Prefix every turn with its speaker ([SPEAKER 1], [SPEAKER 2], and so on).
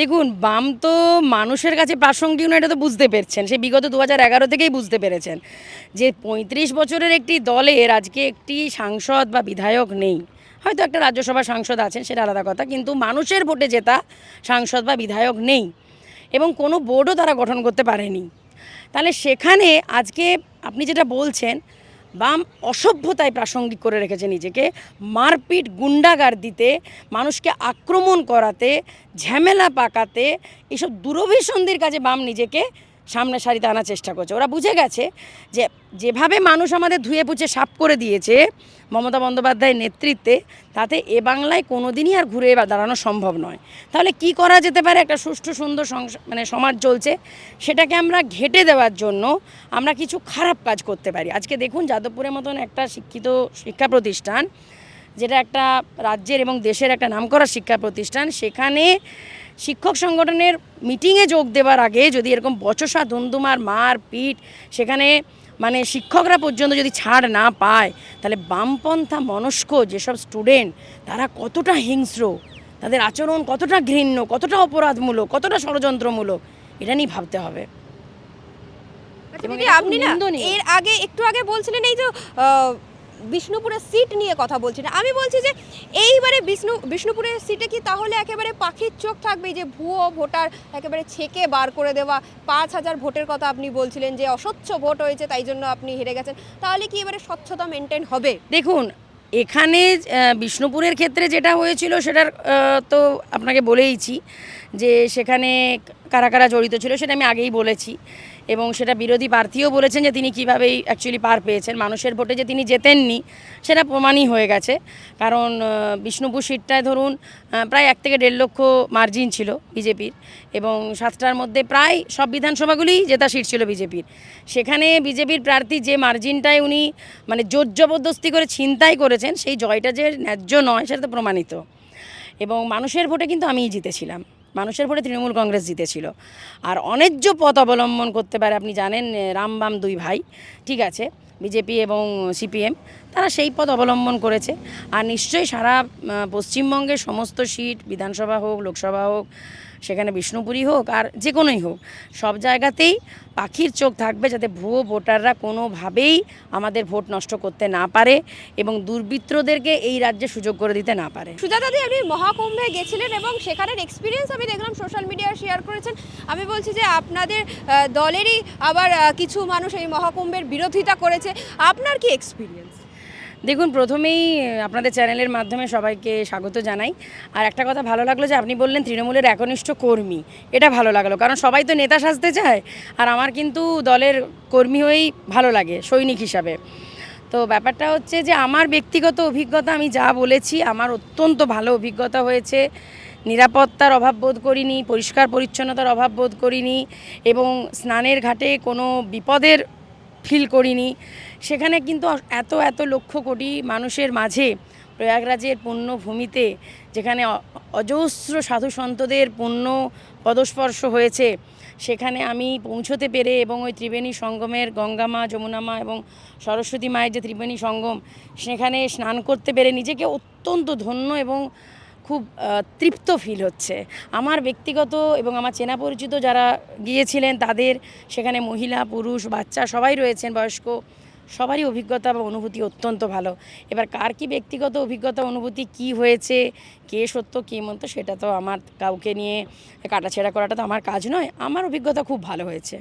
[SPEAKER 1] দেখুন, বাম তো মানুষের কাছে প্রাসঙ্গিক নয়, এটা তো বুঝতে পেরেছেন। সে বিগত দু হাজার এগারো থেকেই বুঝতে পেরেছেন যে পঁয়ত্রিশ বছরের একটি দলের আজকে একটি সাংসদ বা বিধায়ক নেই। হয়তো একটা রাজ্যসভা সাংসদ আছেন, সেটা আলাদা কথা, কিন্তু মানুষের ভোটে জেতা সাংসদ বা বিধায়ক নেই এবং কোনো বোর্ডও তারা গঠন করতে পারেনি। তাহলে সেখানে আজকে আপনি যেটা বলছেন বাম অসভ্যতায় প্রাসঙ্গিক করে রেখেছে নিজেকে। মারপিট, গুন্ডাগার দিতে, মানুষকে আক্রমণ করাতে, ঝামেলা পাকাতে, এসব দুরভিসন্ধির কাজে বাম নিজেকে সামনে সারিতে আনার চেষ্টা করছে। ওরা বুঝে গেছে যে যেভাবে মানুষ আমাদের ধুয়ে পুছে সাফ করে দিয়েছে মমতা বন্দ্যোপাধ্যায়ের নেতৃত্বে, তাতে এ বাংলায় কোনো দিনই আর ঘুরে দাঁড়ানো সম্ভব নয়। তাহলে কি করা যেতে পারে? একটা সুষ্ঠু, সুন্দর মানে সমাজ চলছে। সেটাকে আমরা ঘেটে দেওয়ার জন্য আমরা কিছু খারাপ কাজ করতে পারি। আজকে দেখুন যাদবপুরের মতন একটা শিক্ষিত শিক্ষা প্রতিষ্ঠান, যেটা একটা রাজ্যের এবং দেশের একটা নামকরা শিক্ষা প্রতিষ্ঠান, সেখানে শিক্ষক সংগঠনের মিটিংয়ে যোগ দেওয়ার আগে যদি এরকম বচসা ধুমধুমার মার পিট সেখানে মানে শিক্ষকরা পর্যন্ত যদি ছাড় না পায় তাহলে বামপন্থা মনস্ক যেসব স্টুডেন্ট তারা কতটা হিংস্র? তাদের আচরণ কতটা ঘৃণ্য কতটা অপরাধমূলক কতটা ষড়যন্ত্রমূলক? এটা নিয়ে ভাবতে হবে।
[SPEAKER 2] আচ্ছা আপনি না এর আগে একটু আগে বলছিলেন এই যে আহ, বিষ্ণুপুরের সিট নিয়ে কথা বলছি না। আমি বলছি যে, এইবারে বিষ্ণু, বিষ্ণুপুরের সিটে কি তাহলে একেবারে পাখির চোখ থাকবে? যে ভুয়ো ভোটার, একেবারে ছেকে বার করে দেওয়া, পাঁচ হাজার ভোটের কথা আপনি বলছিলেন যে অস্বচ্ছ ভোট হয়েছে, তাই জন্য আপনি হেরে গেছেন। তাহলে কি এবারে স্বচ্ছতা মেনটেন হবে?
[SPEAKER 1] দেখুন, এখানে বিষ্ণুপুরের ক্ষেত্রে যেটা হয়েছিল, সেটার তো আপনাকে বলেইছি যে, সেখানে কারা কারা জড়িত ছিল সেটা আমি আগেই বলেছি। এবং সেটা বিরোধী প্রার্থীও বলেছেন যে তিনি কীভাবেই অ্যাকচুয়ালি পার পেয়েছেন। মানুষের ভোটে যে তিনি জেতেননি, সেটা প্রমাণই হয়ে গেছে। কারণ বিষ্ণুপুর সিটটায় ধরুন প্রায় এক থেকে দেড় লক্ষ মার্জিন ছিল বিজেপির এবং সাতটার মধ্যে প্রায় সব বিধানসভাগুলিই জেতা সিট ছিল বিজেপির। সেখানে বিজেপির প্রার্থী যে মার্জিনটায় উনি মানে জোর জবরদস্তি করে ছিনতাই করেছেন, সেই জয়টা যে ন্যায্য নয়, সেটা তো প্রমাণিত। এবং মানুষের ভোটে কিন্তু আমিই জিতেছিলাম। মানুষের ভোটে তৃণমূল কংগ্রেস জিতেছিল। আর অন্যায্য পথ অবলম্বন করতে পারে, আপনি জানেন রামবাম দুই ভাই, ঠিক আছে, বিজেপি এবং সিপিএম, তারা সেই পথ অবলম্বন করেছে। আর নিশ্চয়ই সারা পশ্চিমবঙ্গের সমস্ত সিট, বিধানসভা হোক, লোকসভা হোক সেখানে বিষ্ণুপুরই হোক আর যে কোনোই হোক, সব জায়গাতেই পাখির চোখ থাকবে যাতে ভুয়ো ভোটাররা কোনোভাবেই আমাদের ভোট নষ্ট করতে না পারে এবং দুর্বৃত্তদেরকে এই রাজ্যে সুযোগ করে দিতে না পারে।
[SPEAKER 2] সুজাতা দি, আপনি মহাকুম্ভে গেছিলেন এবং সেখানের এক্সপিরিয়েন্স আমি দেখলাম সোশ্যাল মিডিয়ায় শেয়ার করেছেন। আমি বলছি যে আপনাদের দলেরই আবার কিছু মানুষ এই মহাকুম্ভের বিরোধিতা করেছে। আপনার কি এক্সপিরিয়েন্স
[SPEAKER 1] দেখুন, প্রথমেই আপনাদের চ্যানেলের মাধ্যমে সবাইকে স্বাগত জানাই। আর একটা কথা ভালো লাগল যে আপনি বললেন তৃণমূলের একনিষ্ঠ কর্মী। এটা ভালো লাগল, কারণ সবাই তো নেতা সাজতে চায়, আর আমার কিন্তু দলের কর্মী হয়েই ভালো লাগে, সৈনিক হিসাবে। তো ব্যাপারটা হচ্ছে যে, আমার ব্যক্তিগত অভিজ্ঞতা, আমি যা বলেছি, আমার অত্যন্ত ভালো অভিজ্ঞতা হয়েছে। নিরাপত্তার অভাব বোধ করিনি, পরিষ্কার পরিচ্ছন্নতার অভাব বোধ করিনি, এবং স্নানের ঘাটে কোনো বিপদের ফিল করিনি। সেখানে কিন্তু এত এত লক্ষ কোটি মানুষের মাঝে প্রয়াগরাজের পুণ্যভূমিতে যেখানে অজস্র সাধু সন্তদের পুণ্য পদস্পর্শ হয়েছে, সেখানে আমি পৌঁছতে পেরে এবং ওই ত্রিবেণী সঙ্গমের গঙ্গা মা, যমুনা মা এবং সরস্বতী মায়ের যে ত্রিবেণী সঙ্গম, সেখানে স্নান করতে পেরে নিজেকে অত্যন্ত ধন্য এবং খুব তৃপ্ত ফিল হচ্ছে। আমার ব্যক্তিগত এবং আমার চেনা পরিচিত যারা গিয়েছিলেন, তাদের সেখানে মহিলা, পুরুষ, বাচ্চা সবাই রয়েছেন, বয়স্ক, সবারই অভিজ্ঞতা বা অনুভূতি অত্যন্ত ভালো। এবার কার কি ব্যক্তিগত অভিজ্ঞতা, অনুভূতি, কি হয়েছে, কে সত্য, কে মন্ত সেটা তো আমার কাউকে নিয়ে কাটাছেড়া করাটা তো আমার কাজ নয়, আমার অভিজ্ঞতা খুব ভালো হয়েছে।